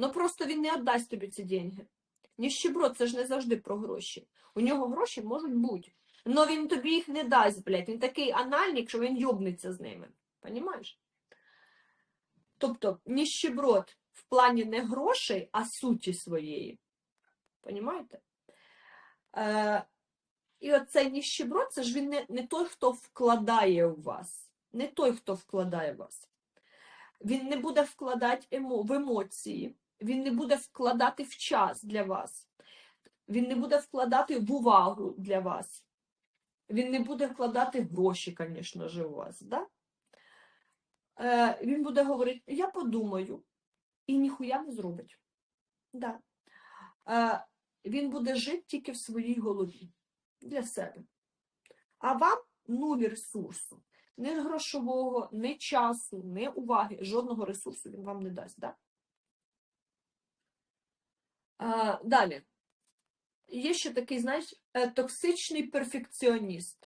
Ну просто він не віддасть тобі ці деньги. Ніщеброд це ж не завжди про гроші. У нього гроші можуть бути. Но він тобі їх не дасть, блядь. Він такий анальник, що він йобнеться з ними. Понімаєш? Тобто, ніщеброд в плані не грошей, а суті своєї. Понімаєте? Е, і оцей ніщеброд, це ж він не, не той, хто вкладає в вас. Не той, хто вкладає в вас. Він не буде вкладати емо, в емоції, він не буде вкладати в час для вас, він не буде вкладати в увагу для вас. Він не буде вкладати гроші, звісно ж, у вас. Да? Е, він буде говорити, я подумаю, і ніхуя не зробить. Да. Е, він буде жити тільки в своїй голові для себе. А вам нуль ресурсу. Ні грошового, ні часу, ні уваги, жодного ресурсу він вам не дасть. Да? Далі. Є ще такий, знаєш, е, токсичний перфекціоніст.